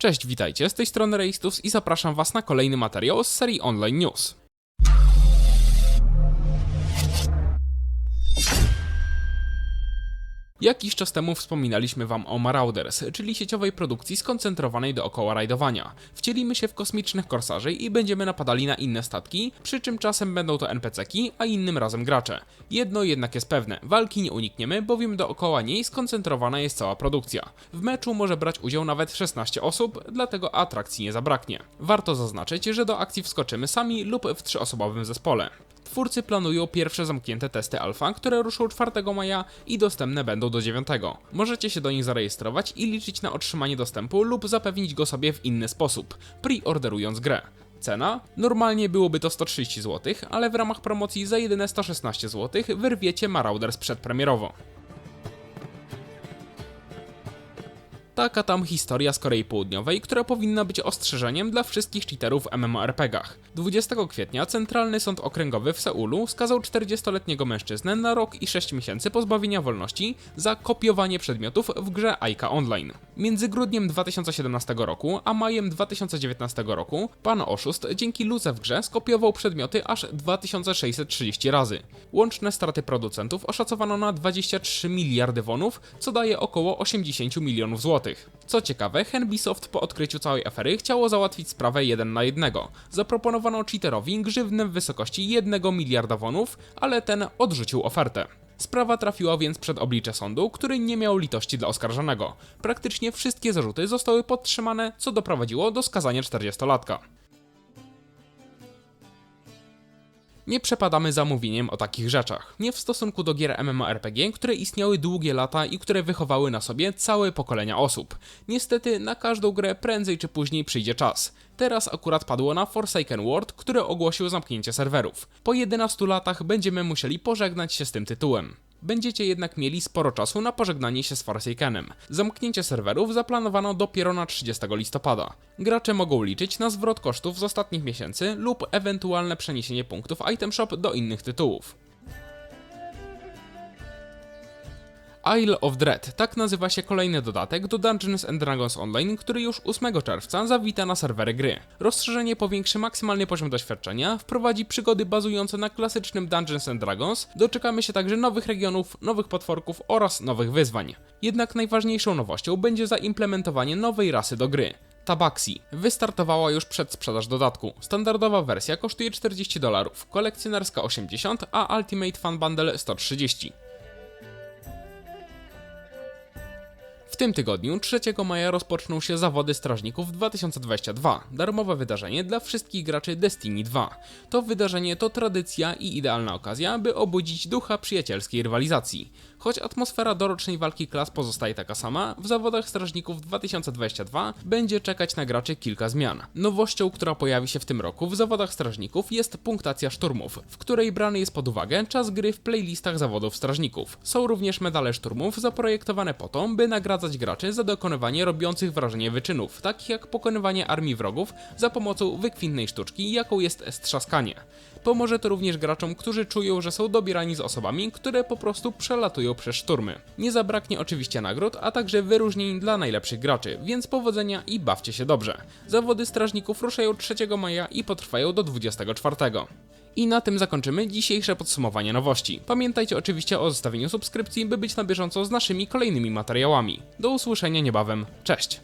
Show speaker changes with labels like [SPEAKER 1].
[SPEAKER 1] Cześć, witajcie, z tej strony Reistus i zapraszam Was na kolejny materiał z serii Online News. Jakiś czas temu wspominaliśmy Wam o Marauders, czyli sieciowej produkcji skoncentrowanej dookoła rajdowania. Wcielimy się w kosmicznych korsarzy i będziemy napadali na inne statki, przy czym czasem będą to NPC-ki, a innym razem gracze. Jedno jednak jest pewne, walki nie unikniemy, bowiem dookoła niej skoncentrowana jest cała produkcja. W meczu może brać udział nawet 16 osób, dlatego atrakcji nie zabraknie. Warto zaznaczyć, że do akcji wskoczymy sami lub w trzyosobowym zespole. Twórcy planują pierwsze zamknięte testy alfa, które ruszą 4 maja i dostępne będą do 9. Możecie się do nich zarejestrować i liczyć na otrzymanie dostępu lub zapewnić go sobie w inny sposób, preorderując grę. Cena? Normalnie byłoby to 130 zł, ale w ramach promocji za jedyne 116 zł wyrwiecie Marauders przedpremierowo. Taka tam historia z Korei Południowej, która powinna być ostrzeżeniem dla wszystkich cheaterów w MMORPGach. 20 kwietnia Centralny Sąd Okręgowy w Seulu skazał 40-letniego mężczyznę na rok i 6 miesięcy pozbawienia wolności za kopiowanie przedmiotów w grze Aika Online. Między grudniem 2017 roku a majem 2019 roku pan oszust dzięki luce w grze skopiował przedmioty aż 2630 razy. Łączne straty producentów oszacowano na 23 miliardy wonów, co daje około 80 milionów złotych. Co ciekawe, Henbisoft po odkryciu całej afery chciało załatwić sprawę jeden na jednego. Zaproponowano cheaterowi grzywnę w wysokości 1 miliarda wonów, ale ten odrzucił ofertę. Sprawa trafiła więc przed oblicze sądu, który nie miał litości dla oskarżonego. Praktycznie wszystkie zarzuty zostały podtrzymane, co doprowadziło do skazania 40-latka. Nie przepadamy zamówieniem o takich rzeczach. Nie w stosunku do gier MMORPG, które istniały długie lata i które wychowały na sobie całe pokolenia osób. Niestety na każdą grę prędzej czy później przyjdzie czas. Teraz akurat padło na Forsaken World, który ogłosił zamknięcie serwerów. Po 11 latach będziemy musieli pożegnać się z tym tytułem. Będziecie jednak mieli sporo czasu na pożegnanie się z Forsakenem. Zamknięcie serwerów zaplanowano dopiero na 30 listopada. Gracze mogą liczyć na zwrot kosztów z ostatnich miesięcy lub ewentualne przeniesienie punktów Item Shop do innych tytułów. Isle of Dread, tak nazywa się kolejny dodatek do Dungeons and Dragons Online, który już 8 czerwca zawita na serwery gry. Rozszerzenie powiększy maksymalny poziom doświadczenia, wprowadzi przygody bazujące na klasycznym Dungeons and Dragons, doczekamy się także nowych regionów, nowych potworków oraz nowych wyzwań. Jednak najważniejszą nowością będzie zaimplementowanie nowej rasy do gry. Tabaxi wystartowała już przed sprzedaż dodatku. Standardowa wersja kosztuje 40 dolarów, kolekcjonerska 80, a Ultimate Fan Bundle 130. tym tygodniu, 3 maja, rozpoczną się zawody strażników 2022. Darmowe wydarzenie dla wszystkich graczy Destiny 2. To wydarzenie to tradycja i idealna okazja, by obudzić ducha przyjacielskiej rywalizacji. Choć atmosfera dorocznej walki klas pozostaje taka sama, w zawodach strażników 2022 będzie czekać na graczy kilka zmian. Nowością, która pojawi się w tym roku w zawodach strażników jest punktacja szturmów, w której brany jest pod uwagę czas gry w playlistach zawodów strażników. Są również medale szturmów zaprojektowane po to, by graczy za dokonywanie robiących wrażenie wyczynów, takich jak pokonywanie armii wrogów za pomocą wykwintnej sztuczki, jaką jest strzaskanie. Pomoże to również graczom, którzy czują, że są dobierani z osobami, które po prostu przelatują przez szturmy. Nie zabraknie oczywiście nagród, a także wyróżnień dla najlepszych graczy, więc powodzenia i bawcie się dobrze. Zawody strażników ruszają 3 maja i potrwają do 24. I na tym zakończymy dzisiejsze podsumowanie nowości. Pamiętajcie oczywiście o zostawieniu subskrypcji, by być na bieżąco z naszymi kolejnymi materiałami. Do usłyszenia niebawem. Cześć!